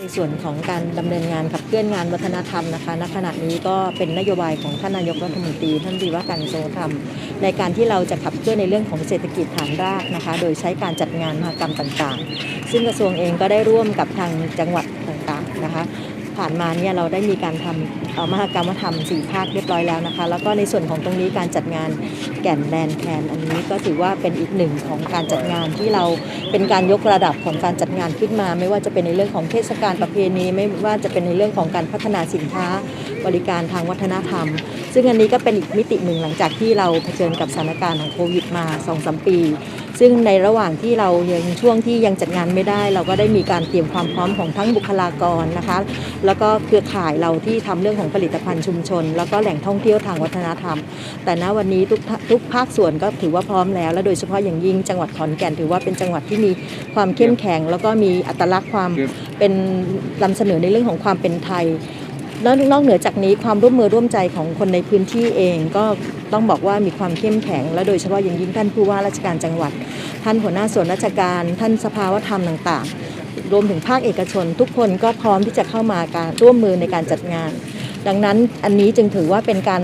ในส่วนของการดำเนินงานขับเคลื่อนงานวัฒนธรรมนะคะณขณะนี้ก็เป็นนโยบายของท่านนายกรัฐมนตรีท่านดีว่าการกระทรวงธรรม ในการที่เราจะขับเคลื่อนในเรื่องของเศรษฐกิจฐานรากนะคะ โดยใช้การจัดงานมหกรรมต่างๆ ซึ่งกระทรวงเองก็ได้ร่วมกับทางจังหวัดต่างๆนะคะ ผ่านมาเนี่ยเราได้มีการทำมหกรรมวัฒนธรรมสี่ภาคเรียบร้อยแล้วนะคะ แล้วก็ในส่วนของตรงนี้การจัดงานแก่นแลนแคนอันนี้ก็ถือว่าเป็นอีกหนึ่งของการจัดงานที่เราเป็นการยกระดับของการจัดงานขึ้นมา ไม่ว่าจะเป็นในเรื่องของเทศกาลประเพณี ไม่ว่าจะเป็นในเรื่องของการพัฒนาสินค้าบริการทางวัฒนธรรม ซึ่งอันนี้ก็เป็นอีกมิติหนึ่งหลังจากที่เราเผชิญกับสถานการณ์ของโควิดมา2อสปี ซึ่งในระหว่างที่เรายังช่วงที่ยังจัดงานไม่ได้ เราก็ได้มีการเตรียมความพร้อมของทั้งบุคลากรนะคะ แล้วก็เครือข่ายเราที่ทำเรื่องของผลิตภัณฑ์ชุมชน แล้วก็แหล่งท่องเที่ยวทางวัฒนธรรม แต่ณวันนี้ทุกทุกภาคส่วนก็ถือว่าพร้อมแล้ว และโดยเฉพาะอย่างยิ่งจังหวัดขอนแก่นถือว่าเป็นจังหวัดที่มีความเข้มแข็ง แล้วก็มีอัตลักษณ์ความเป็นนำเสนอในเรื่องของความเป็นไทย แล้วนอกเหนือจากนี้ความร่วมมือร่วมใจของคนในพื้นที่เองก็ต้องบอกว่ามีความเข้มแข็ง และโดยเฉพาะอย่างยิ่งท่านผู้ว่าราชการจังหวัด ท่านหัวหน้าส่วนราชการ ท่านสภาวธรรมต่างๆ รวมถึงภาคเอกชน ทุกคนก็พร้อมที่จะเข้ามาการร่วมมือในการจัดงาน ดังนั้นอันนี้จึงถือว่าเป็นการ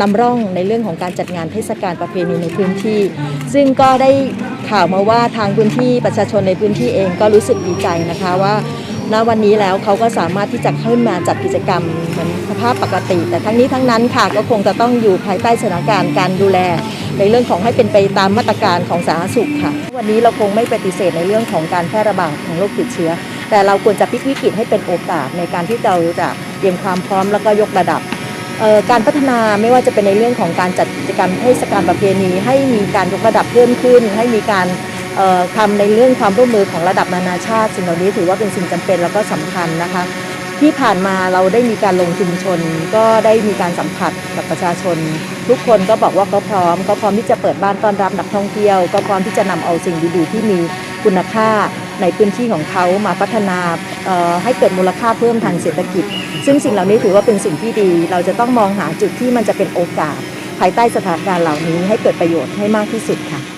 นำร่องในเรื่องของการจัดงานเทศกาลประเพณีในพื้นที่ ซึ่งก็ได้ข่าวมาว่าทางพื้นที่ประชาชนในพื้นที่เองก็รู้สึกดีใจนะคะว่า ณวันนี้แล้วเขาก็สามารถที่จะขึ้นมาจัดกิจกรรมเหมือนสภาพปกติ แต่ทั้งนี้ทั้งนั้นค่ะก็คงจะต้องอยู่ภายใต้สถานการณ์การดูแล ในเรื่องของให้เป็นไปตามมาตรการของสาธารณสุขค่ะ วันนี้เราคงไม่ปฏิเสธในเรื่องของการแพร่ระบาดของโรคติดเชื้อ แต่เราควรจะพลิกวิกฤตให้เป็นโอกาสในการที่เราจะเตรียมความพร้อมแล้วก็ยกระดับการพัฒนาไม่ว่าจะเป็นในเรื่องของการจัดกิจกรรมเทศกาลประเพณี ให้มีการยกระดับเพิ่มขึ้น ให้มีการ ทำในเรื่องความร่วมมือของระดับนานาชาติ สิ่งเหล่านี้ถือว่าเป็นสิ่งจำเป็นแล้วก็สำคัญนะคะ ที่ผ่านมาเราได้มีการลงชุมชน ก็ได้มีการสัมผัสกับประชาชน ทุกคนก็บอกว่าเขาพร้อมเขาพร้อมที่จะเปิดบ้านต้อนรับนักท่องเที่ยว ก็พร้อมที่จะนำเอาสิ่งดีๆที่มีคุณค่าในพื้นที่ของเขามาพัฒนาให้เกิดมูลค่าเพิ่มทางเศรษฐกิจ ซึ่งสิ่งเหล่านี้ถือว่าเป็นสิ่งที่ดี เราจะต้องมองหาจุดที่มันจะเป็นโอกาส ภายใต้สถานการณ์เหล่านี้ให้เกิดประโยชน์ให้มากที่สุดค่ะ